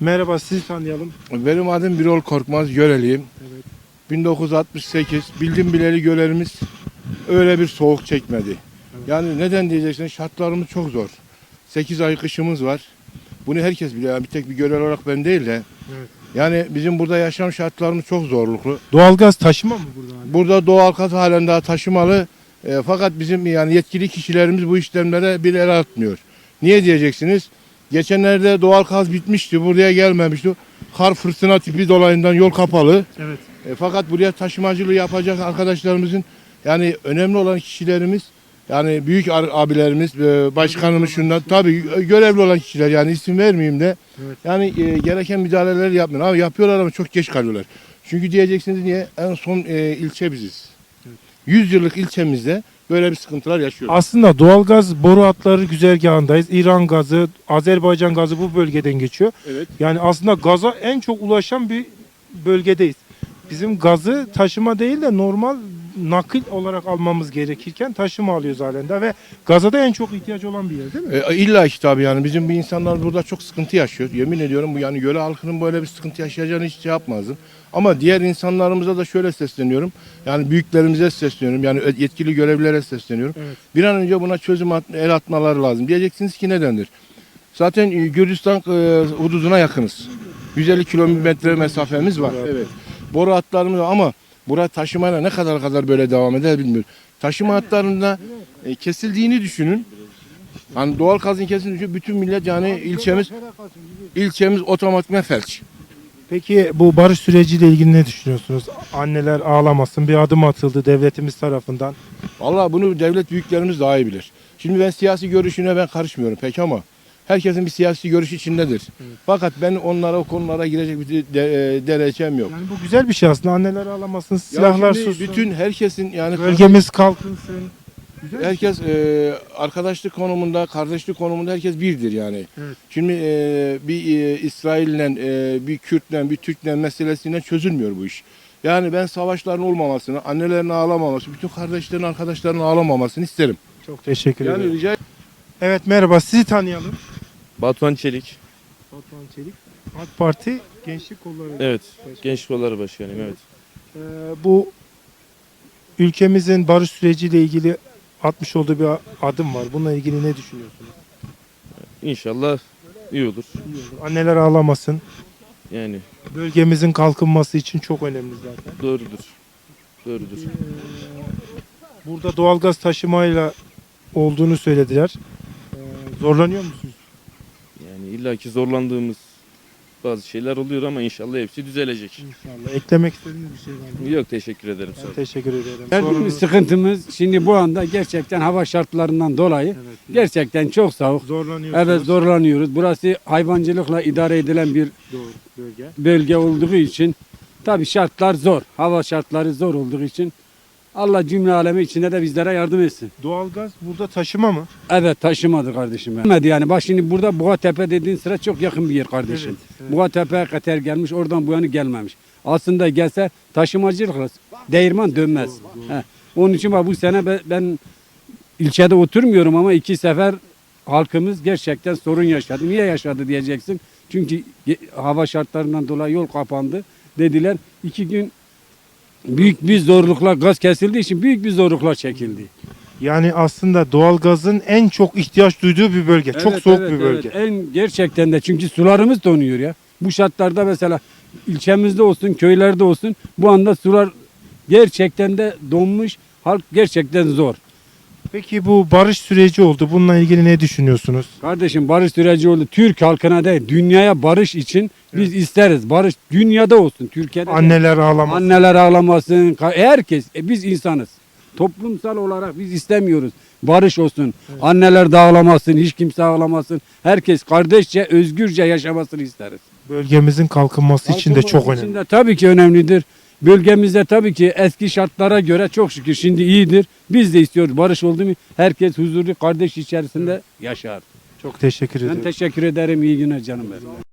Merhaba sizi tanıyalım. Benim adım Birol Korkmaz, Göreliyim. Evet. 1968 bildim bileli gölerimiz öyle bir soğuk çekmedi. Yani neden diyeceksin şartlarımız çok zor. 8 ay kışımız var. Bunu herkes biliyor. Yani bir tek bir görev olarak ben değil de. Evet. Yani bizim burada yaşam şartlarımız çok zorluklu. Doğalgaz taşıma mı burada? hani? Burada doğal gaz halen daha taşımalı. E, fakat bizim yani yetkili kişilerimiz bu işlemlere bir el atmıyor. Niye diyeceksiniz? Geçenlerde doğal gaz bitmişti. Buraya gelmemişti. Kar fırtına tipi dolayından yol kapalı. Evet. E, fakat buraya taşımacılığı yapacak arkadaşlarımızın yani önemli olan kişilerimiz yani büyük abilerimiz, e, başkanımız şundan tabii görevli olan kişiler yani isim vermeyeyim de Evet. yani e, gereken müdahaleleri yapmıyor. Abi yapıyorlar ama çok geç kalıyorlar. Çünkü diyeceksiniz niye? En son e, ilçe biziz. 100 yıllık ilçemizde böyle bir sıkıntılar yaşıyoruz. Aslında doğalgaz boru hatları güzergahındayız. İran gazı, Azerbaycan gazı bu bölgeden geçiyor. Evet. Yani aslında gaza en çok ulaşan bir bölgedeyiz. Bizim gazı taşıma değil de normal nakil olarak almamız gerekirken taşıma alıyoruz halen de ve gaza da en çok ihtiyaç olan bir yer değil mi? E, illa ki tabii yani bizim bir insanlar burada çok sıkıntı yaşıyor. Yemin ediyorum bu yani göle halkının böyle bir sıkıntı yaşayacağını hiç şey yapmazdım. Ama diğer insanlarımıza da şöyle sesleniyorum. Yani büyüklerimize sesleniyorum. Yani yetkili görevlilere sesleniyorum. Evet. Bir an önce buna çözüm at, el atmaları lazım. Diyeceksiniz ki nedendir? Zaten e, Gürcistan e, hududuna yakınız. 150 kilometre mesafemiz var. Evet. Boru hatlarımız ama bura taşımayla ne kadar kadar böyle devam eder bilmiyorum. Taşıma hatlarında e, kesildiğini düşünün. Hani doğal gazın kesildiğini düşünün. Bütün millet yani ilçemiz ilçemiz otomatikman felç. Peki bu barış süreciyle ilgili ne düşünüyorsunuz? Anneler ağlamasın bir adım atıldı devletimiz tarafından. Vallahi bunu devlet büyüklerimiz daha iyi bilir. Şimdi ben siyasi görüşüne ben karışmıyorum pek ama herkesin bir siyasi görüş içindedir. Fakat ben onlara o konulara girecek bir de- e, derecem yok. Yani bu güzel bir şey aslında anneler ağlamasın Ya silahlar şimdi sussun. bütün herkesin yani Bölgemiz kalkınsın. Güzel herkes e, arkadaşlık konumunda, kardeşlik konumunda herkes birdir yani. Evet. Şimdi e, bir e, İsrail'le, e, bir Kürt'le, bir Türk'le meselesiyle çözülmüyor bu iş. Yani ben savaşların olmamasını, annelerin ağlamaması, bütün kardeşlerin, arkadaşların ağlamamasını isterim. Çok teşekkür Yani ederim. rica Evet merhaba sizi tanıyalım. Batuhan Çelik. Batuhan Çelik. AK Parti Gençlik Kolları. Evet. Başkanı. Genç Kolları Başkanıyım evet. Ee, bu ülkemizin barış süreciyle ilgili atmış olduğu bir adım var. Bununla ilgili ne düşünüyorsunuz? İnşallah iyi olur. İyi olur. Anneler ağlamasın. Yani Bölgemizin kalkınması için çok önemli zaten. doğrudur. Doğrudur. Burada doğalgaz taşımayla olduğunu söylediler. Ee, zorlanıyor musunuz? İllaki zorlandığımız bazı şeyler oluyor ama inşallah hepsi düzelecek. İnşallah. Eklemek istediğiniz bir şey var mı? Yok teşekkür ederim. Sağ Ben olun. teşekkür ederim. Bir sıkıntımız şimdi bu anda gerçekten hava şartlarından dolayı Evet. gerçekten çok soğuk. Zorlanıyorsunuz. Evet zorlanıyoruz. Burası hayvancılıkla idare edilen bir Doğru bölge. bölge olduğu için tabii şartlar zor. Hava şartları zor olduğu için Allah cümle alemi içinde de bizlere yardım etsin. Doğalgaz burada taşıma mı? Evet taşımadı kardeşim. Gelmedi yani. Bak şimdi burada Buğatepe dediğin sıra çok yakın bir yer kardeşim. Evet, evet. Buğatepe'ye kadar gelmiş oradan bu yana gelmemiş. Aslında gelse taşımacılıkla değirman dönmez. He. Onun için bak bu sene ben, ben ilçede oturmuyorum ama iki sefer halkımız gerçekten sorun yaşadı. Niye yaşadı diyeceksin. Çünkü hava şartlarından dolayı yol kapandı. Dediler iki gün büyük bir zorlukla gaz kesildiği için büyük bir zorluklar çekildi. Yani aslında doğalgazın en çok ihtiyaç duyduğu bir bölge. çok Evet, soğuk evet, bir bölge. evet. En gerçekten de çünkü sularımız donuyor ya. Bu şartlarda mesela ilçemizde olsun, köylerde olsun bu anda sular gerçekten de donmuş. Halk gerçekten zor. Peki bu barış süreci oldu. Bununla ilgili ne düşünüyorsunuz? Kardeşim barış süreci oldu. Türk halkına değil, dünyaya barış için biz isteriz. Barış dünyada olsun, Türkiye'de. de. Anneler ağlamasın. Anneler ağlamasın. ka- Herkes, e, biz insanız. Toplumsal olarak biz istemiyoruz. Barış olsun. Anneler de ağlamasın, hiç kimse ağlamasın. Herkes kardeşçe, özgürce yaşamasını isteriz. Bölgemizin kalkınması için de çok önemli. de tabii ki önemlidir. Bölgemizde tabii ki eski şartlara göre çok şükür şimdi iyidir. Biz de istiyoruz barış oldu mu herkes huzurlu kardeş içerisinde yaşar. Çok teşekkür Ben ederim. teşekkür ederim. İyi günler canım benim.